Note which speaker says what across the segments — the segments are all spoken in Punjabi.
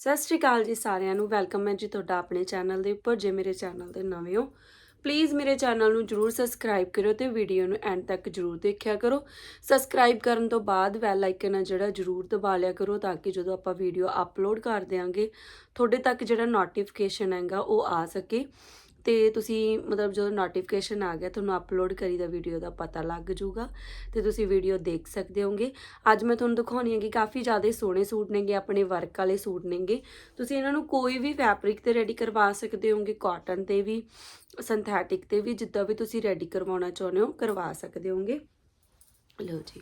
Speaker 1: ਸਤਿ ਸ਼੍ਰੀ ਅਕਾਲ ਜੀ ਸਾਰਿਆਂ ਨੂੰ। ਵੈਲਕਮ ਹੈ ਜੀ ਤੁਹਾਡਾ ਆਪਣੇ ਚੈਨਲ ਦੇ ਉੱਪਰ, ਜੇ ਮੇਰੇ ਚੈਨਲ ਦੇ ਨਵੇਂ ਹੋ। ਪਲੀਜ਼ ਮੇਰੇ ਚੈਨਲ ਨੂੰ ਜਰੂਰ ਸਬਸਕ੍ਰਾਈਬ ਕਰਿਓ ਤੇ ਵੀਡੀਓ ਨੂੰ ਐਂਡ ਤੱਕ ਜਰੂਰ ਦੇਖਿਆ ਕਰੋ। ਸਬਸਕ੍ਰਾਈਬ ਕਰਨ ਤੋਂ ਬਾਅਦ ਬੈਲ ਆਈਕਨ ਹੈ ਜਿਹੜਾ ਜਰੂਰ ਦਬਾ ਲਿਆ ਕਰੋ ਤਾਂ ਕਿ ਜਦੋਂ ਆਪਾਂ ਵੀਡੀਓ ਅਪਲੋਡ ਕਰ ਦਿਆਂਗੇ, ਤੁਹਾਡੇ ਤੱਕ ਜਿਹੜਾ ਨੋਟੀਫਿਕੇਸ਼ਨ ਹੈਗਾ ਉਹ ਆ ਸਕੇ। ਤੇ ਤੁਸੀਂ ਮਤਲਬ ਜਦੋਂ ਨੋਟੀਫਿਕੇਸ਼ਨ ਆ ਗਿਆ, ਤੁਹਾਨੂੰ ਅਪਲੋਡ ਕਰੀ ਦਾ ਵੀਡੀਓ ਦਾ ਪਤਾ ਲੱਗ ਜਾਊਗਾ ਤੇ ਤੁਸੀਂ ਵੀਡੀਓ ਦੇਖ ਸਕਦੇ ਹੋਗੇ। ਅੱਜ ਮੈਂ ਤੁਹਾਨੂੰ ਦਿਖਾਉਣੀ ਹੈ ਕਿ ਕਾਫੀ ਜ਼ਿਆਦਾ ਸੋਹਣੇ ਸੂਟ ਨੇਗੇ, ਆਪਣੇ ਵਰਕ ਵਾਲੇ ਸੂਟ ਨੇਗੇ। ਤੁਸੀਂ ਇਹਨਾਂ ਨੂੰ ਕੋਈ ਵੀ ਫੈਬਰਿਕ ਤੇ ਰੈਡੀ ਕਰਵਾ ਸਕਦੇ ਹੋਗੇ ਕਾਟਨ ਤੇ ਵੀ ਸਿੰਥੈਟਿਕ ਤੇ ਵੀ, ਜਿੱਦਾਂ ਵੀ ਤੁਸੀਂ ਰੈਡੀ ਕਰਵਾਉਣਾ ਚਾਹੁੰਦੇ ਹੋ, ਕਰਵਾ ਸਕਦੇ ਹੋਗੇ। ਲਓ ਜੀ,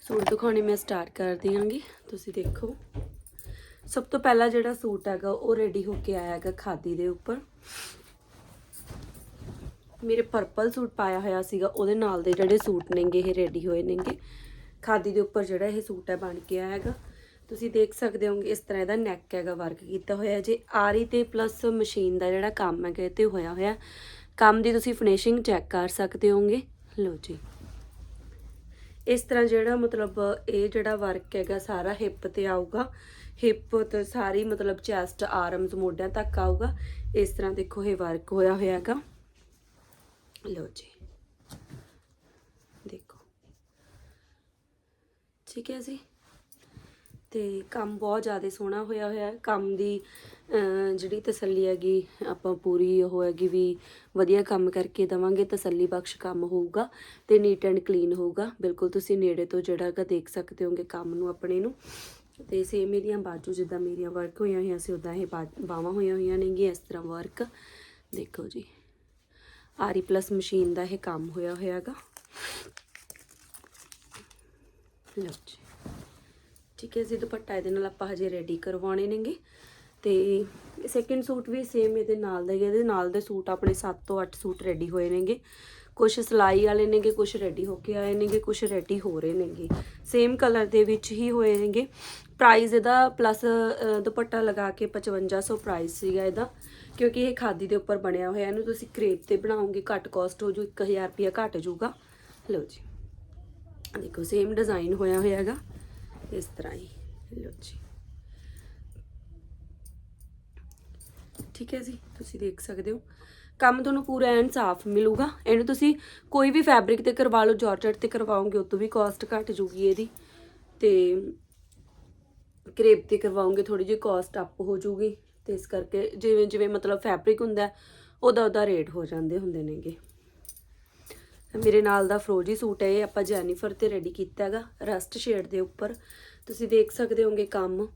Speaker 1: ਸੂਟ ਦਿਖਾਉਣੇ ਮੈਂ ਸਟਾਰਟ ਕਰ ਦਿਆਂਗੀ ਤੁਸੀਂ ਦੇਖੋ, ਸਭ ਤੋਂ ਪਹਿਲਾ ਜਿਹੜਾ ਸੂਟ ਹੈਗਾ, ਉਹ ਰੈਡੀ ਹੋ ਕੇ ਆਇਆ ਹੈਗਾ ਖਾਦੀ ਦੇ ਉੱਪਰ। ਮੇਰੇ ਪਰਪਲ ਸੂਟ ਪਾਇਆ ਹੋਇਆ ਸੀਗਾ, ਉਹਦੇ ਨਾਲ ਦੇ ਜਿਹੜੇ ਸੂਟ ਨੇਗੇ, ਇਹ ਰੈਡੀ ਹੋਏ ਨੇਗੇ। ਖਾਦੀ ਦੇ ਉੱਪਰ ਜਿਹੜਾ ਇਹ ਸੂਟ ਹੈ ਬਣ ਕੇ ਆਇਆ ਹੈਗਾ। ਤੁਸੀਂ ਦੇਖ ਸਕਦੇ ਹੋਗੇ, ਇਸ ਤਰ੍ਹਾਂ ਇਹਦਾ ਨੈਕ ਹੈਗਾ ਵਰਕ ਕੀਤਾ ਹੋਇਆ ਜੇ ਆਰੀ ਤੇ ਪਲੱਸ ਮਸ਼ੀਨ ਦਾ ਜਿਹੜਾ ਕੰਮ ਹੈਗਾ, ਇਹ ਤੇ ਹੋਇਆ ਹੋਇਆ। ਕੰਮ ਦੀ ਤੁਸੀਂ ਫਿਨਿਸ਼ਿੰਗ ਚੈੱਕ ਕਰ ਸਕਦੇ ਹੋਗੇ। ਲਓ ਜੀ। ਇਸ ਤਰ੍ਹਾਂ ਜਿਹੜਾ ਮਤਲਬ ਇਹ ਜਿਹੜਾ ਵਰਕ ਹੈਗਾ, ਸਾਰਾ ਹਿੱਪ ਤੇ ਆਊਗਾ। ਹਿੱਪ ਤੇ ਸਾਰੀ ਮਤਲਬ ਚੈਸਟ ਆਰਮਸ ਮੋਢਿਆਂ ਤੱਕ ਆਊਗਾ। ਇਸ ਤਰ੍ਹਾਂ ਦੇਖੋ, ਇਹ ਵਰਕ ਹੋਇਆ ਹੋਇਆ ਹੈਗਾ। ਲਓ ਜੀ। ਦੇਖੋ। ਠੀਕ ਹੈ ਜੀ। ਤੇ ਕੰਮ ਬਹੁਤ ਜ਼ਿਆਦਾ ਸੋਹਣਾ ਹੋਇਆ ਹੋਇਆ ਕੰਮ ਦੀ ਜਿਹੜੀ ਤਸੱਲੀ ਹੈਗੀ, ਆਪਾਂ ਪੂਰੀ ਉਹ ਹੈਗੀ ਵੀ ਵਧੀਆ ਕੰਮ ਕਰਕੇ ਦਵਾਂਗੇ, ਤਸੱਲੀ ਬਖਸ਼ ਕੰਮ ਹੋਊਗਾ ਤੇ ਨੀਟ ਐਂਡ ਕਲੀਨ ਹੋਊਗਾ। ਬਿਲਕੁਲ ਤੁਸੀਂ ਨੇੜੇ ਤੋਂ ਜਿਹੜਾ ਹੈਗਾ ਦੇਖ ਸਕਦੇ ਹੋਗੇ ਕੰਮ ਨੂੰ, ਆਪਣੇ ਨੂੰ। ਤੇ ਸੇਮ ਇਹਦੀਆਂ ਬਾਜੂ, ਜਿੱਦਾਂ ਮੇਰੀਆਂ ਵਰਕ ਹੋਈਆਂ ਹੋਈਆਂ ਸੀ ਉਦਾਂ ਇਹ ਬਾਹਾਂ ਹੋਈਆਂ ਹੋਈਆਂ ਨੇਗੀਆਂ, ਇਸ ਤਰ੍ਹਾਂ ਵਰਕ ਦੇਖੋ ਜੀ। ਆਰੀ ਪਲੱਸ ਮਸ਼ੀਨ ਦਾ ਇਹ ਕੰਮ ਹੋਇਆ ਹੋਇਆਗਾ। ਲਓ ਜੀ। ਠੀਕ ਹੈ ਜੀ, ਦੁਪੱਟਾ ਇਹਦੇ ਨਾਲ ਆਪਾਂ ਹਜੇ ਰੈਡੀ ਕਰਵਾਉਣੇ ਨੇਗੇ। ਤੇ ਸੈਕਿੰਡ ਸੂਟ ਵੀ ਸੇਮ ਇਹਦੇ ਨਾਲ ਦਾ ਹੀ ਇਹਦੇ ਨਾਲ ਦੇ ਸੂਟ ਆਪਣੇ 7 ਤੋਂ 8 ਸੂਟ ਰੈਡੀ ਹੋਏ ਨੇਗੇ। ਕੁਝ ਸਿਲਾਈ ਵਾਲੇ ਨੇਗੇ ਕੁਝ ਰੈਡੀ ਹੋ ਕੇ ਆਏ ਨੇਗੇ ਕੁਝ ਰੈਡੀ ਹੋ ਰਹੇ ਨੇਗੇ। ਸੇਮ ਕਲਰ ਦੇ ਵਿੱਚ ਹੀ ਹੋਏ ਨੇਗੇ। ਪ੍ਰਾਈਸ ਇਹਦਾ ਪਲੱਸ ਦੁਪੱਟਾ ਲਗਾ ਕੇ 5500 ਪ੍ਰਾਈਸ ਸੀਗਾ ਇਹਦਾ, ਕਿਉਂਕਿ ਇਹ ਖਾਦੀ ਦੇ ਉੱਪਰ ਬਣਿਆ ਹੋਇਆ। ਇਹਨੂੰ ਤੁਸੀਂ ਕ੍ਰੇਪ ਤੇ ਬਣਾਓਗੇ, ਘੱਟ ਕਾਸਟ ਹੋ ਜੂ 1000 ਰੁਪਿਆ ਘੱਟ ਜਾਊਗਾ। ਲਓ ਜੀ। ਦੇਖੋ ਸੇਮ ਡਿਜ਼ਾਈਨ ਹੋਇਆ ਹੋਇਆ ਹੈਗਾ। ਇਸ ਤਰ੍ਹਾਂ ਹੀ। ਲਓ ਜੀ। ਠੀਕ ਹੈ ਜੀ, ਤੁਸੀਂ ਦੇਖ ਸਕਦੇ ਹੋ। ਕੰਮ ਤੁਹਾਨੂੰ ਪੂਰਾ ਐਨ ਸਾਫ਼ ਮਿਲੂਗਾ। ਇਹਨੂੰ ਤੁਸੀਂ ਕੋਈ ਵੀ ਫੈਬਰਿਕ ਤੇ ਕਰਵਾ ਲਓ ਜਾਰਜਟ ਤੇ ਕਰਵਾਓਗੇ, ਉਹ ਤੋਂ ਵੀ ਕਾਸਟ ਘਟ ਜੂਗੀ ਇਹਦੀ। ਤੇ ਕਰੇਪ ਤੇ ਕਰਵਾਓਗੇ ਥੋੜੀ ਜਿਹੀ ਕਾਸਟ ਅਪ ਹੋ ਜੂਗੀ ਤੇ ਇਸ ਕਰਕੇ ਜਿਵੇਂ ਜਿਵੇਂ ਮਤਲਬ ਫੈਬਰਿਕ ਹੁੰਦਾ, ਉਹਦਾ ਉਹਦਾ ਰੇਟ ਹੋ ਜਾਂਦੇ ਹੁੰਦੇ ਨੇਗੇ। ਮੇਰੇ ਨਾਲ ਦਾ ਫਰੋਜੀ ਸੂਟ ਹੈ, ਇਹ ਆਪਾਂ ਜੈਨੀਫਰ ਤੇ ਰੈਡੀ ਕੀਤਾ ਹੈਗਾ। ਰਸਟ ਸ਼ੇਡ ਦੇ ਉੱਪਰ। ਤੁਸੀਂ ਦੇਖ ਸਕਦੇ ਹੋਗੇ ਕੰਮ।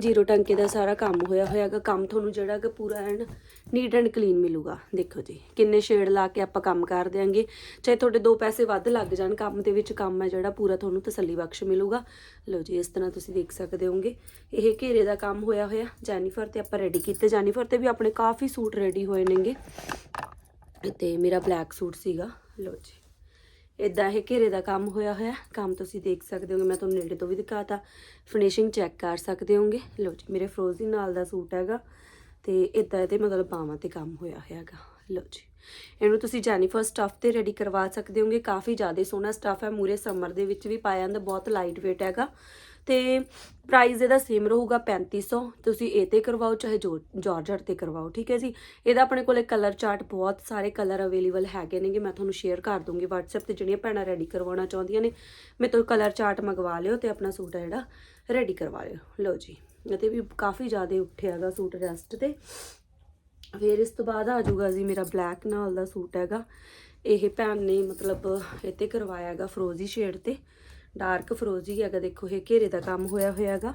Speaker 1: ਜੀਰੋ ਟੰਕੇ ਦਾ ਸਾਰਾ ਕੰਮ ਹੋਇਆ ਹੋਇਆਗਾ ਕੰਮ ਤੁਹਾਨੂੰ ਜਿਹੜਾ ਕਿ ਪੂਰਾ ਐਨ ਨੀਟ ਐਂਡ ਕਲੀਨ ਮਿਲੂਗਾ। ਦੇਖੋ ਜੀ, ਕਿੰਨੇ ਸ਼ੇਡ ਲਾ ਕੇ ਆਪਾਂ ਕੰਮ ਕਰ ਦਿਆਂਗੇ। ਚਾਹੇ ਤੁਹਾਡੇ ਦੋ ਪੈਸੇ ਵੱਧ ਲੱਗ ਜਾਣ, ਕੰਮ ਦੇ ਵਿੱਚ ਕੰਮ ਹੈ ਜਿਹੜਾ, ਪੂਰਾ ਤੁਹਾਨੂੰ ਤਸੱਲੀ ਬਖਸ਼ ਮਿਲੂਗਾ। ਲਓ ਜੀ, ਇਸ ਤਰ੍ਹਾਂ ਤੁਸੀਂ ਦੇਖ ਸਕਦੇ ਹੋਗੇ ਇਹ ਘੇਰੇ ਦਾ ਕੰਮ ਹੋਇਆ ਹੋਇਆ। ਜੈਨੀਫਰ ਤੇ ਆਪਾਂ ਰੈਡੀ ਕੀਤੇ। ਜੈਨੀਫਰ ਤੇ ਵੀ ਆਪਣੇ ਕਾਫੀ ਸੂਟ ਰੈਡੀ ਹੋਏ ਨੇਗੇ। ਤੇ ਮੇਰਾ ਬਲੈਕ ਸੂਟ ਸੀਗਾ। ਲਓ ਜੀ। ਇਦਾਂ ਇਹ ਘੇਰੇ ਦਾ ਕੰਮ ਹੋਇਆ ਹੋਇਆ, ਕੰਮ ਤੁਸੀਂ ਦੇਖ ਸਕਦੇ ਹੋਗੇ, ਮੈਂ ਤੁਹਾਨੂੰ ਨੇੜੇ ਤੋਂ ਵੀ ਦਿਖਾਤਾ। ਫਿਨਿਸ਼ਿੰਗ ਚੈੱਕ ਕਰ ਸਕਦੇ ਹੋਗੇ। ਲਓ ਜੀ, ਮੇਰੇ ਫਰੋਜ਼ੀ ਨਾਲ ਦਾ ਸੂਟ ਹੈਗਾ ਤੇ ਇਦਾਂ ਇਹਦੇ ਮਤਲਬ ਬਾਹਾਂ ਤੇ ਕੰਮ ਹੋਇਆ ਹੋਇਆ ਹੈਗਾ। ਲਓ ਜੀ, ਇਹਨੂੰ ਤੁਸੀਂ ਜੈਨੀਫਰ ਸਟਫ ਤੇ ਰੈਡੀ ਕਰਵਾ ਸਕਦੇ ਹੋਗੇ। ਕਾਫੀ ਜ਼ਿਆਦਾ ਸੋਹਣਾ ਸਟਫ ਹੈ। ਮੂਰੇ ਸਮਰ ਦੇ ਵਿੱਚ ਵੀ ਪਾਇਆ ਜਾਂਦਾ ਬਹੁਤ ਲਾਈਟ weight ਹੈਗਾ। ਤੇ ਪ੍ਰਾਈਸ ਇਹਦਾ ਸੇਮ ਰਹੂਗਾ 3500 ਤੁਸੀਂ ਇਹ ਤੇ ਕਰਵਾਓ, ਚਾਹੇ ਜੋ ਜਾਰਜਟ ਤੇ ਕਰਵਾਓ, ਠੀਕ ਹੈ ਜੀ? ਇਹਦਾ ਆਪਣੇ ਕੋਲੇ ਕਲਰ ਚਾਰਟ ਬਹੁਤ ਸਾਰੇ ਕਲਰ ਅਵੇਲੇਬਲ ਹੈਗੇ ਨੇਗੇ, ਮੈਂ ਤੁਹਾਨੂੰ ਸ਼ੇਅਰ ਕਰ ਦੂੰਗੀ WhatsApp ਤੇ ਜਿਹੜੀਆਂ ਭੈਣਾਂ ਰੈਡੀ ਕਰਵਾਉਣਾ ਚਾਹੁੰਦੀਆਂ ਨੇ। ਮੇਰੇ ਤੋਂ ਕਲਰ ਚਾਰਟ ਮੰਗਵਾ ਲਿਓ ਤੇ ਆਪਣਾ ਸੂਟ ਹੈ ਜਿਹੜਾ ਰੈਡੀ ਕਰਵਾ ਲਿਓ। ਲਓ ਜੀ ਅਤੇ ਵੀ ਕਾਫੀ ਜ਼ਿਆਦਾ ਉੱਠਿਆਗਾ ਸੂਟ ਰੈਸਟ ਤੇ। ਫਿਰ ਇਸ ਤੋਂ ਬਾਅਦ ਆ ਜਾਊਗਾ ਜੀ ਮੇਰਾ ਬਲੈਕ ਨਾਲ ਦਾ ਸੂਟ ਹੈਗਾ। ਇਹ ਭੈਣ ਨੇ ਮਤਲਬ ਇਹ ਤੇ ਕਰਵਾਇਆ ਹੈਗਾ ਫਰੋਜ਼ੀ ਸ਼ੇਡ ਤੇ। ਡਾਰਕ ਫਰੋਜ਼ੀ ਹੈਗਾ ਦੇਖੋ ਇਹ ਘੇਰੇ ਦਾ ਕੰਮ ਹੋਇਆ ਹੋਇਆ ਹੈਗਾ।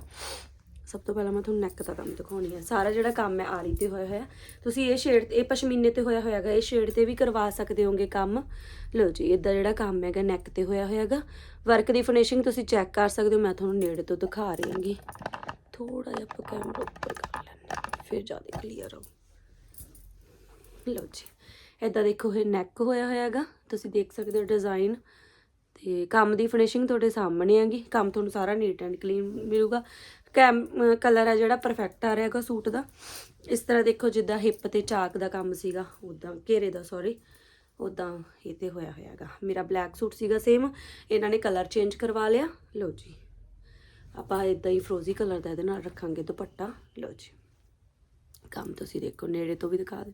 Speaker 1: ਸਭ ਤੋਂ ਪਹਿਲਾਂ ਮੈਂ ਤੁਹਾਨੂੰ ਨੈਕ ਦਾ ਕੰਮ ਦਿਖਾਉਣੀ ਹੈ ਸਾਰਾ ਜਿਹੜਾ ਕੰਮ ਹੈ ਆਰੀ ਤੇ ਹੋਇਆ ਹੋਇਆ। ਤੁਸੀਂ ਇਹ ਸ਼ੇਡ ਇਹ ਪਸ਼ਮੀਨੇ ਤੇ ਹੋਇਆ ਹੋਇਆ ਹੈਗਾ। ਇਹ ਸ਼ੇਡ ਤੇ ਵੀ ਕਰਵਾ ਸਕਦੇ ਹੋਗੇ ਕੰਮ। ਲਓ ਜੀ ਇਦਾਂ ਜਿਹੜਾ ਕੰਮ ਹੈਗਾ ਨੈਕ ਤੇ ਹੋਇਆ ਹੋਇਆ ਵਰਕ ਦੀ ਫਿਨਿਸ਼ਿੰਗ ਤੁਸੀਂ ਚੈੱਕ ਕਰ ਸਕਦੇ ਹੋ। ਮੈਂ ਤੁਹਾਨੂੰ ਨੇੜੇ ਤੋਂ ਦਿਖਾ ਰਹੀ ਹਾਂਗੀ। ਥੋੜਾ ਜਿਹਾ ਆਪਾਂ ਕੈਮਰਾ ਉੱਪਰ ਕਰ ਲੈਂਦੇ ਹਾਂ, ਫਿਰ ਜ਼ਿਆਦਾ ਕਲੀਅਰ ਹੋ ਲਓ ਜੀ ਇਦਾਂ ਦੇਖੋ ਇਹ ਨੈਕ ਹੋਇਆ ਹੋਇਆ ਹੈਗਾ। ਤੁਸੀਂ ਦੇਖ ਸਕਦੇ ਹੋ ਡਿਜ਼ਾਈਨ ਤੇ ਕੰਮ ਦੀ ਫਿਨਿਸ਼ਿੰਗ ਤੁਹਾਡੇ ਸਾਹਮਣੇ ਹੈਗੀ, ਕੰਮ ਤੁਹਾਨੂੰ ਸਾਰਾ ਨੀਟ ਐਂਡ ਕਲੀਨ ਮਿਲੂਗਾ। ਕੈਮ ਕਲਰ ਹੈ ਜਿਹੜਾ ਪਰਫੈਕਟ ਆ ਰਿਹਾ ਹੈਗਾ ਸੂਟ ਦਾ। ਇਸ ਤਰ੍ਹਾਂ ਦੇਖੋ ਜਿੱਦਾਂ ਹਿੱਪ ਤੇ ਚਾਕ ਦਾ ਕੰਮ ਸੀਗਾ ਉਦਾਂ ਘੇਰੇ ਦਾ ਸੌਰੀ ਉਦਾਂ ਇਹ ਤੇ ਹੋਇਆ ਹੋਇਆ ਹੈਗਾ। ਮੇਰਾ ਬਲੈਕ ਸੂਟ ਸੀਗਾ ਸੇਮ ਇਹਨਾਂ ਨੇ ਕਲਰ ਚੇਂਜ ਕਰਵਾ ਲਿਆ। ਲਓ ਜੀ। ਆਪਾਂ ਇਦਾਂ ਹੀ ਫਰੋਜ਼ੀ ਕਲਰ ਦਾ ਇਹਦੇ ਨਾਲ ਰੱਖਾਂਗੇ ਦੁਪੱਟਾ। ਲਓ ਜੀ। ਕੰਮ ਤੁਸੀਂ ਦੇਖੋ, ਨੇੜੇ ਤੋਂ ਵੀ ਦਿਖਾ ਦੇ।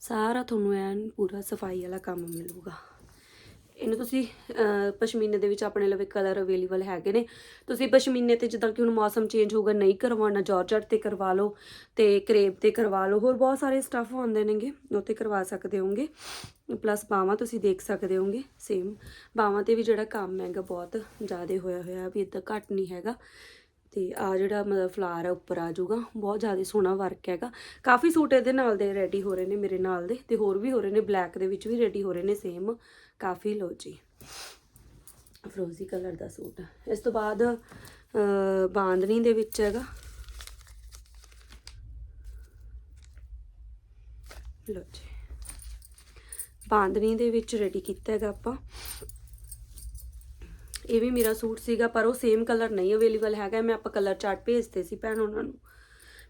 Speaker 1: ਸਾਰਾ ਤੁਹਾਨੂੰ ਐਨ ਪੂਰਾ ਸਫ਼ਾਈ ਵਾਲਾ ਕੰਮ ਮਿਲੂਗਾ। ਇਹਨੂੰ ਤੁਸੀਂ ਪਸ਼ਮੀਨੇ ਦੇ ਵਿੱਚ ਆਪਣੇ ਲਵੇ ਕਲਰ ਅਵੇਲੇਬਲ ਹੈਗੇ ਨੇ। ਤੁਸੀਂ ਪਸ਼ਮੀਨੇ ਤੇ ਜਿੱਦਾਂ ਕਿ ਹੁਣ ਮੌਸਮ ਚੇਂਜ ਹੋਊਗਾ, ਨਹੀਂ ਕਰਵਾਉਣਾ ਜਾਰਜਟ ਤੇ ਕਰਵਾ ਲਓ ਤੇ ਕਰੇਬ ਤੇ ਕਰਵਾ ਲਓ, ਹੋਰ ਬਹੁਤ ਸਾਰੇ ਸਟੱਫ ਆਉਂਦੇ ਨੇਗੇ, ਉਹ ਤੇ ਕਰਵਾ ਸਕਦੇ ਹੋਗੇ ਪਲੱਸ ਬਾਹਾਂ ਤੁਸੀਂ ਦੇਖ ਸਕਦੇ ਹੋਗੇ ਸੇਮ ਬਾਹਾਂ ਤੇ ਵੀ ਜਿਹੜਾ ਕੰਮ ਹੈਗਾ, ਬਹੁਤ ਜ਼ਿਆਦਾ ਹੋਇਆ ਹੋਇਆ ਵੀ ਇਦਾਂ ਘੱਟ ਨਹੀਂ ਹੈਗਾ। ਤੇ ਆ ਜਿਹੜਾ ਮਤਲਬ ਫਲਾਰ ਹੈ ਉੱਪਰ ਆ ਜਾਊਗਾ, ਬਹੁਤ ਜ਼ਿਆਦਾ ਸੋਹਣਾ ਵਰਕ ਹੈਗਾ। ਕਾਫੀ ਸੂਟ ਇਹਦੇ ਨਾਲ ਦੇ ਰੈਡੀ ਹੋ ਰਹੇ ਨੇ ਮੇਰੇ ਨਾਲ ਦੇ, ਤੇ ਹੋਰ ਵੀ ਹੋ ਰਹੇ ਨੇ ਬਲੈਕ ਦੇ ਵਿੱਚ ਵੀ ਰੈਡੀ ਹੋ ਰਹੇ ਨੇ ਸੇਮ ਕਾਫੀ ਲੋ ਜੀ। ਫਰੋਜ਼ੀ ਕਲਰ ਦਾ ਸੂਟ। ਇਸ ਤੋਂ ਬਾਅਦ ਅਹ, ਬਾਂਦਨੀ ਦੇ ਵਿੱਚ ਹੈਗਾ। ਲੋ ਜੀ। ਬਾਂਦਨੀ ਦੇ ਵਿੱਚ ਰੈਡੀ ਕੀਤਾ ਹੈਗਾ ਆਪਾਂ। ਇਹ ਵੀ ਮੇਰਾ ਸੂਟ ਸੀਗਾ ਪਰ ਉਹ ਸੇਮ ਕਲਰ ਨਹੀਂ ਅਵੇਲੇਬਲ ਹੈਗਾ। ਮੈਂ ਆਪਾਂ ਕਲਰ ਚਾਰਟ ਭੇਜਦੇ ਸੀ ਭੈਣ ਉਹਨਾਂ ਨੂੰ।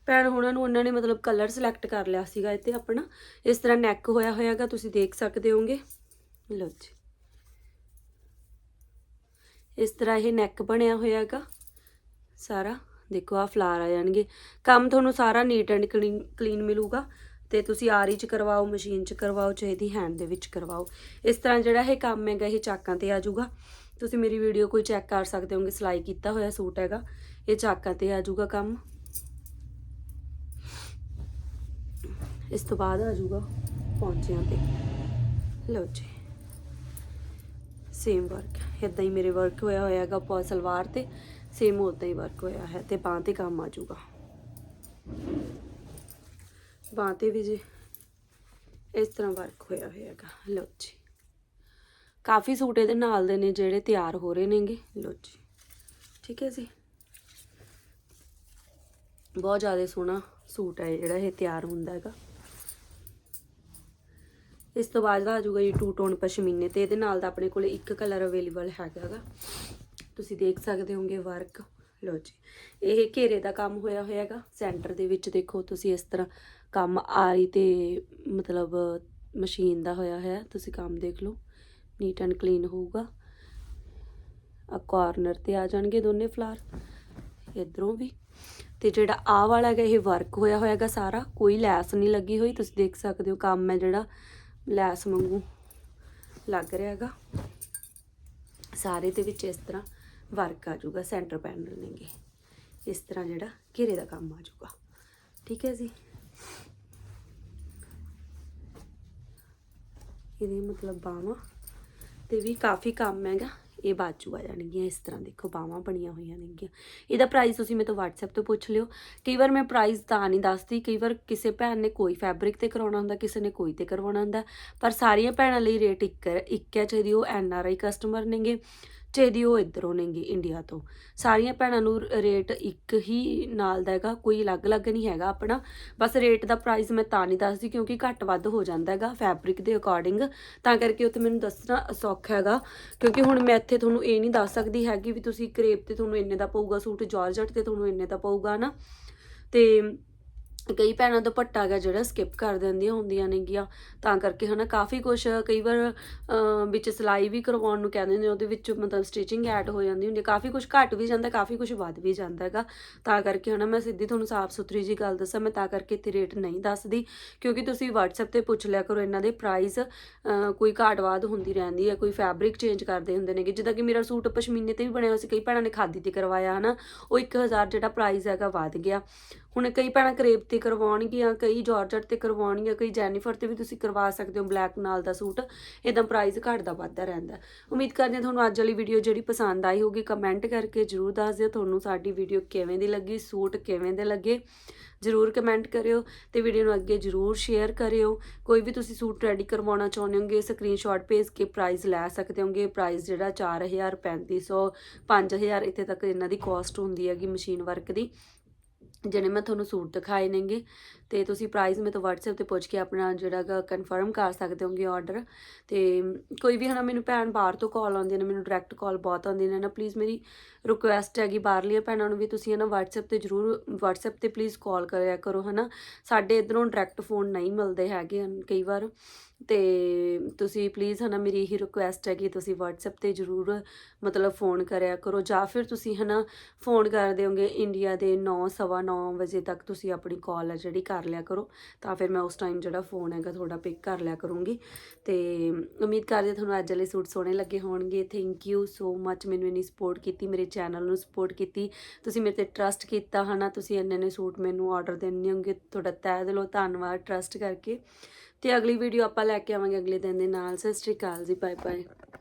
Speaker 1: ਭੈਣ ਉਹਨਾਂ ਨੂੰ ਉਹਨਾਂ ਨੇ ਮਤਲਬ ਕਲਰ ਸਿਲੈਕਟ ਕਰ ਲਿਆ ਸੀਗਾ ਇੱਥੇ ਆਪਣਾ। ਇਸ ਤਰ੍ਹਾਂ ਨੈਕ ਹੋਇਆ ਹੋਇਆਗਾ ਤੁਸੀਂ ਦੇਖ ਸਕਦੇ ਹੋਗੇ ਲਓ ਜੀ। ਇਸ ਤਰ੍ਹਾਂ ਇਹ ਨੈਕ ਬਣਿਆ ਹੋਇਆ ਹੈਗਾ ਸਾਰਾ। ਦੇਖੋ ਆ ਫਲਾਰ ਆ ਜਾਣਗੇ। ਕੰਮ ਤੁਹਾਨੂੰ ਸਾਰਾ ਨੀਟ ਐਂਡ ਕਲੀਨ ਕਲੀਨ ਮਿਲੂਗਾ ਤੇ ਤੁਸੀਂ ਆਰੀ ਚ ਕਰਵਾਓ, ਮਸ਼ੀਨ ਚ ਕਰਵਾਓ, ਚਾਹੇ ਦੀ ਹੈਂਡ ਦੇ ਵਿੱਚ ਕਰਵਾਓ। ਇਸ ਤਰ੍ਹਾਂ ਜਿਹੜਾ ਇਹ ਕੰਮ ਹੈਗਾ, ਇਹ ਚਾਕਾਂ ਤੇ ਆ ਜਾਊਗਾ। ਤੁਸੀਂ ਮੇਰੀ ਵੀਡੀਓ ਕੋਈ ਚੈੱਕ ਕਰ ਸਕਦੇ ਹੋਗੇ ਸਿਲਾਈ ਕੀਤਾ ਹੋਇਆ ਸੂਟ ਹੈਗਾ, ਇਹ ਚਾਕਾਂ ਤੇ ਆ ਜਾਊਗਾ ਕੰਮ। ਇਸ ਤੋਂ ਬਾਅਦ ਆ ਜਾਊਗਾ ਪਹੁੰਚਿਆਂ ਤੇ। ਲਓ ਜੀ। ਸੇਮ ਵਰਕ ਇਦਾਂ ਹੀ ਮੇਰੇ ਵਰਕ ਹੋਇਆ ਹੋਇਆ ਹੈਗਾ ਪੌ ਸਲਵਾਰ ਤੇ ਸੇਮ ਉਦਾਂ ਹੀ ਵਰਕ ਹੋਇਆ ਹੈ ਤੇ ਬਾਂਹ ਤੇ ਕੰਮ ਆ ਜਾਊਗਾ। ਬਾਂਹ ਤੇ ਵੀ ਜੀ ਇਸ ਤਰ੍ਹਾਂ ਵਰਕ ਹੋਇਆ ਹੋਇਆ ਹੈਗਾ। ਲਓ ਜੀ। ਕਾਫੀ ਸੂਟ ਇਹਦੇ ਨਾਲ ਦੇ ਨੇ ਜਿਹੜੇ ਤਿਆਰ ਹੋ ਰਹੇ ਨੇਗੇ। ਲਓ ਜੀ। ਠੀਕ ਹੈ ਜੀ। ਬਹੁਤ ਜ਼ਿਆਦਾ ਸੋਹਣਾ ਸੂਟ ਹੈ ਜਿਹੜਾ ਇਹ ਤਿਆਰ ਹੁੰਦਾ ਹੈਗਾ। ਇਸ ਤੋਂ ਬਾਅਦ ਆ ਜਾਊਗਾ ਜੀ ਟੂ ਟੋਨ ਪਸ਼ਮੀਨੇ ਤੇ, ਇਹਦੇ ਨਾਲ ਦਾ ਆਪਣੇ ਕੋਲੇ ਇੱਕ ਕਲਰ ਅਵੇਲੇਬਲ ਹੈਗਾਗਾ। ਤੁਸੀਂ ਦੇਖ ਸਕਦੇ ਹੋਗੇ ਵਰਕ ਲਓ ਜੀ, ਇਹ ਘੇਰੇ ਦਾ ਕੰਮ ਹੋਇਆ ਹੋਇਆਗਾ। ਸੈਂਟਰ ਦੇ ਵਿੱਚ ਦੇਖੋ ਤੁਸੀਂ ਇਸ ਤਰ੍ਹਾਂ ਕੰਮ ਆਰੀ ਤੇ ਮਤਲਬ ਮਸ਼ੀਨ ਦਾ ਹੋਇਆ ਹੋਇਆ, ਤੁਸੀਂ ਕੰਮ ਦੇਖ ਲਓ। ਨੀਟ ਐਂਡ ਕਲੀਨ ਹੋਊਗਾ। ਆ ਕਾਰਨਰ ਤੇ ਆ ਜਾਣਗੇ ਦੋਨੇ ਫਲਾਰ ਇਧਰੋਂ ਵੀ। ਤੇ ਜਿਹੜਾ ਆ ਵਾਲਾ ਹੈਗਾ, ਇਹ ਵਰਕ ਹੋਇਆ ਹੋਇਆਗਾ ਸਾਰਾ। ਕੋਈ ਲੈਸ ਨਹੀਂ ਲੱਗੀ ਹੋਈ, ਤੁਸੀਂ ਦੇਖ ਸਕਦੇ ਹੋ ਕੰਮ ਹੈ ਜਿਹੜਾ। ਲੈਸ ਵਾਂਗੂ ਲੱਗ ਰਿਹਾ ਹੈਗਾ ਸਾਰੇ ਦੇ ਵਿੱਚ ਇਸ ਤਰ੍ਹਾਂ ਵਰਕ ਆ ਜਾਊਗਾ ਸੈਂਟਰ ਪੈਨਲ ਨੇਗੇ। ਇਸ ਤਰ੍ਹਾਂ ਜਿਹੜਾ ਘੇਰੇ ਦਾ ਕੰਮ ਆ ਜਾਊਗਾ। ਠੀਕ ਹੈ ਜੀ? ਇਹਦੇ ਮਤਲਬ ਬਾਹਾਂ ਤੇ ਵੀ ਕਾਫੀ ਕੰਮ ਹੈਗਾ। ਇਹ ਬਾਜੂ ਆ ਜਾਣਗੀਆਂ, ਇਸ ਤਰ੍ਹਾਂ ਦੇਖੋ, ਬਾਹਾਂ ਬਣੀਆਂ ਹੋਈਆਂ ਨੇਗੀਆਂ। ਇਹਦਾ ਪ੍ਰਾਈਸ ਤੁਸੀਂ ਮੇਰੇ ਤੋਂ WhatsApp ਤੋਂ ਪੁੱਛ ਲਿਓ। ਕਈ ਵਾਰ ਮੈਂ ਪ੍ਰਾਈਸ ਤਾਂ ਨਹੀਂ ਦੱਸਦੀ, ਕਈ ਵਾਰ ਕਿਸੇ ਭੈਣ ਨੇ ਕੋਈ ਫੈਬਰਿਕ ਤੇ ਕਰਵਾਉਣਾ ਹੁੰਦਾ, ਕਿਸੇ ਨੇ ਕੋਈ ਤੇ ਕਰਵਾਉਣਾ ਹੁੰਦਾ, ਪਰ ਸਾਰੀਆਂ ਭੈਣਾਂ ਲਈ ਰੇਟ ਇੱਕ ਇੱਕ ਹੈ ਚਾਹੀਦੀ ਉਹ ਐਨ ਆਰ ਆਈ ਕਸਟਮਰ ਨੇਗੇ। ਚਾਹੀਦੀ ਉਹ ਇੱਧਰੋਂ ਨੇਗੇ ਇੰਡੀਆ ਤੋਂ। ਸਾਰੀਆਂ ਭੈਣਾਂ ਨੂੰ ਰੇਟ ਇੱਕ ਹੀ ਨਾਲ ਦਾ ਹੈਗਾ, ਕੋਈ ਅਲੱਗ-ਅਲੱਗ ਨਹੀਂ ਹੈਗਾ ਆਪਣਾ। ਬਸ ਰੇਟ ਦਾ ਪ੍ਰਾਈਸ ਮੈਂ ਤਾਂ ਨਹੀਂ ਦੱਸਦੀ ਕਿਉਂਕਿ ਘੱਟ ਵੱਧ ਹੋ ਜਾਂਦਾ ਹੈਗਾ ਫੈਬਰਿਕ ਦੇ ਅਕੋਰਡਿੰਗ ਤਾਂ ਕਰਕੇ ਉੱਥੇ ਮੈਨੂੰ ਦੱਸਣਾ ਸੌਖਾ ਹੈਗਾ। ਕਿਉਂਕਿ ਹੁਣ ਮੈਂ ਇੱਥੇ ਤੁਹਾਨੂੰ ਇਹ ਨਹੀਂ ਦੱਸ ਸਕਦੀ ਹੈਗੀ ਵੀ ਤੁਸੀਂ ਕਰੇਪ ਤੇ ਤੁਹਾਨੂੰ ਇੰਨੇ ਦਾ ਪਊਗਾ, ਸੂਟ, ਜਾਰਜਟ ਤੇ ਤੁਹਾਨੂੰ ਇੰਨੇ ਦਾ ਪਊਗਾ ਨਾ ਤੇ ਕਈ ਭੈਣਾਂ ਦਾ ਪੱਟਾ ਗਾ ਜਿਹੜਾ ਸਕਿਪ ਕਰ ਦਿੰਦੀਆਂ ਹੁੰਦੀਆਂ ਨੇਗੀਆਂ ਤਾਂ ਕਰਕੇ ਹਨਾ ਕਾਫੀ ਕੁਝ ਕਈ ਵਾਰ ਵਿੱਚ ਸਿਲਾਈ ਵੀ ਕਰਵਾਉਣ ਨੂੰ ਕਹਿੰਦੇ ਨੇ, ਉਹਦੇ ਵਿੱਚ ਮਤਲਬ ਸਟਿਚਿੰਗ ਐਡ ਹੋ ਜਾਂਦੀ ਹੁੰਦੀ ਹੈ ਕਾਫੀ ਕੁਝ ਘਟ ਵੀ ਜਾਂਦਾ, ਕਾਫੀ ਕੁਝ ਵੱਧ ਵੀ ਜਾਂਦਾ ਹੈਗਾ ਤਾਂ ਕਰਕੇ ਹਨਾ ਮੈਂ ਸਿੱਧੀ ਤੁਹਾਨੂੰ ਸਾਫ਼ ਸੁਥਰੀ ਜੀ ਗੱਲ ਦੱਸਾਂ, ਮੈਂ ਤਾਂ ਕਰਕੇ ਇੱਥੇ ਰੇਟ ਨਹੀਂ ਦੱਸਦੀ। ਕਿਉਂਕਿ ਤੁਸੀਂ WhatsApp ਤੇ ਪੁੱਛ ਲਿਆ ਕਰੋ, ਇਹਨਾਂ ਦੇ ਪ੍ਰਾਈਸ ਕੋਈ ਘਾਟ ਵਾਧ ਹੁੰਦੀ ਰਹਿੰਦੀ ਹੈ ਕੋਈ ਫੈਬਰਿਕ ਚੇਂਜ ਕਰਦੇ ਹੁੰਦੇ ਨੇਗੇ। ਜਿੱਦਾਂ ਕਿ ਮੇਰਾ ਸੂਟ ਪਸ਼ਮੀਨੇ ਤੇ ਵੀ ਬਣਿਆ ਹੋਇਆ ਸੀ, ਕਈ ਭੈਣਾਂ ਨੇ ਖਾਦੀ ਤੇ ਕਰਵਾਇਆ ਹਨਾ। ਉਹ 1000 ਜਿਹੜਾ ਪ੍ਰਾਈਸ ਹੈਗਾ ਵੱਧ ਗਿਆ। ਹੁਣ ਕਈ ਭੈਣਾਂ ਕਰੇਪ ਤੇ ਕਰਵਾਉਣਗੀਆਂ, ਕਈ ਜਾਰਜਟ ਤੇ ਕਰਵਾਉਣਗੀਆਂ, ਕਈ ਜੈਨੀਫਰ ਤੇ ਵੀ ਤੁਸੀਂ ਕਰਵਾ ਸਕਦੇ ਹੋ ਬਲੈਕ ਨਾਲ ਦਾ ਸੂਟ। ਇਦਾਂ ਪ੍ਰਾਈਸ ਘਟਦਾ ਵੱਧਦਾ ਰਹਿੰਦਾ। ਉਮੀਦ ਕਰਦੇ ਹਾਂ ਤੁਹਾਨੂੰ ਅੱਜ ਵਾਲੀ ਵੀਡੀਓ ਜਿਹੜੀ ਪਸੰਦ ਆਈ ਹੋਗੀ ਕਮੈਂਟ ਕਰਕੇ ਜਰੂਰ ਦੱਸ ਦਿਓ ਤੁਹਾਨੂੰ ਸਾਡੀ ਵੀਡੀਓ ਕਿਵੇਂ ਦੀ ਲੱਗੀ, ਸੂਟ ਕਿਵੇਂ ਦੇ ਲੱਗੇ। ਜਰੂਰ ਕਮੈਂਟ ਕਰਿਓ ਤੇ ਵੀਡੀਓ ਨੂੰ ਅੱਗੇ ਜਰੂਰ ਸ਼ੇਅਰ ਕਰਿਓ। ਕੋਈ ਵੀ ਤੁਸੀਂ ਸੂਟ ਰੈਡੀ ਕਰਵਾਉਣਾ ਚਾਹੁੰਦੇ ਹੋਗੇ ਸਕਰੀਨਸ਼ਾਟ ਭੇਜ ਕੇ ਪ੍ਰਾਈਸ ਲੈ ਸਕਦੇ ਹੋਗੇ। ਪ੍ਰਾਈਸ ਜਿਹੜਾ 4000 3500 5000 ਇੱਥੇ ਤੱਕ ਇਹਨਾਂ ਦੀ ਕਾਸਟ ਹੁੰਦੀ ਹੈਗੀ ਮਸ਼ੀਨ ਵਰਕ ਦੀ। ਜਿਹੜੇ ਮੈਂ ਤੁਹਾਨੂੰ ਸੂਟ ਦਿਖਾਏ ਨੇਗੇ, ਤੇ ਤੁਸੀਂ ਪ੍ਰਾਈਸ ਮੇਰੇ ਤੋਂ WhatsApp ਤੇ ਪੁੱਛ ਕੇ ਆਪਣਾ ਜਿਹੜਾਗਾ ਕਨਫਰਮ ਕਰ ਸਕਦੇ ਹੋਗੇ ਆਰਡਰ ਤੇ ਕੋਈ ਵੀ ਹਨਾ ਮੈਨੂੰ ਭੈਣ ਬਾਹਰ ਤੋਂ ਕਾਲ ਆਉਂਦੀ ਨੇ, ਮੈਨੂੰ ਡਾਇਰੈਕਟ ਕਾਲ ਬਹੁਤ ਆਉਂਦੀ ਨੇ ਨਾ ਪਲੀਜ਼ ਮੇਰੀ ਰਿਕੁਐਸਟ ਹੈਗੀ ਬਾਹਰਲੀਆਂ ਭੈਣਾਂ ਨੂੰ ਵੀ ਤੁਸੀਂ ਹਨਾ WhatsApp ਤੇ ਜਰੂਰ, WhatsApp ਤੇ ਪਲੀਜ਼ ਕਾਲ ਕਰਿਆ ਕਰੋ ਹਨਾ। ਸਾਡੇ ਇਧਰੋਂ ਡਾਇਰੈਕਟ ਫੋਨ ਨਹੀਂ ਮਿਲਦੇ ਹੈਗੇ ਹਨ ਕਈ ਵਾਰ। ਤੇ ਤੁਸੀਂ ਪਲੀਜ਼ ਹਨਾ ਮੇਰੀ ਇਹੀ ਰਿਕੁਐਸਟ ਹੈ ਕਿ ਤੁਸੀਂ WhatsApp ਤੇ ਜਰੂਰ ਮਤਲਬ ਫੋਨ ਕਰਿਆ ਕਰੋ ਜਾਂ ਫਿਰ ਤੁਸੀਂ ਹਨਾ ਫੋਨ ਕਰ ਦਿਓਗੇ ਇੰਡੀਆ ਦੇ 9:30 ਵਜੇ ਤੱਕ ਤੁਸੀਂ ਆਪਣੀ ਕਾਲ ਹੈ ਜਿਹੜੀ ਕਰ ਲਿਆ ਕਰੋ, ਤਾਂ ਫਿਰ ਮੈਂ ਉਸ ਟਾਈਮ ਜਿਹੜਾ ਫੋਨ ਹੈਗਾ ਤੁਹਾਡਾ ਪਿਕ ਕਰ ਲਿਆ ਕਰੂੰਗੀ। ਤੇ ਉਮੀਦ ਕਰਦੇ ਹਾਂ ਤੁਹਾਨੂੰ ਅੱਜ ਵਾਲੇ ਸੂਟ ਸੋਹਣੇ ਲੱਗੇ ਹੋਣਗੇ। ਥੈਂਕ ਯੂ ਸੋ ਮੱਚ ਮੈਨੂੰ ਇੰਨੀ ਸਪੋਰਟ ਕੀਤੀ, ਮੇਰੇ ਚੈਨਲ ਨੂੰ ਸਪੋਰਟ ਕੀਤੀ। ਤੁਸੀਂ ਮੇਰੇ ਤੇ ਟਰਸਟ ਕੀਤਾ ਹਨਾ, ਤੁਸੀਂ ਇੰਨੇ ਨੇ ਸੂਟ ਮੈਨੂੰ ਆਰਡਰ ਦੇਣੇ ਹੋਗੇ ਤੁਹਾਡਾ ਤਹਿ ਦਿਲੋਂ ਧੰਨਵਾਦ ਟਰਸਟ ਕਰਕੇ। ਤੇ ਅਗਲੀ ਵੀਡੀਓ ਆਪਾਂ ਲੈ ਕੇ ਆਵਾਂਗੇ ਅਗਲੇ ਦਿਨ ਦੇ ਨਾਲ। ਸਤਿ ਸ਼੍ਰੀ ਅਕਾਲ ਜੀ ਬਾਏ ਬਾਏ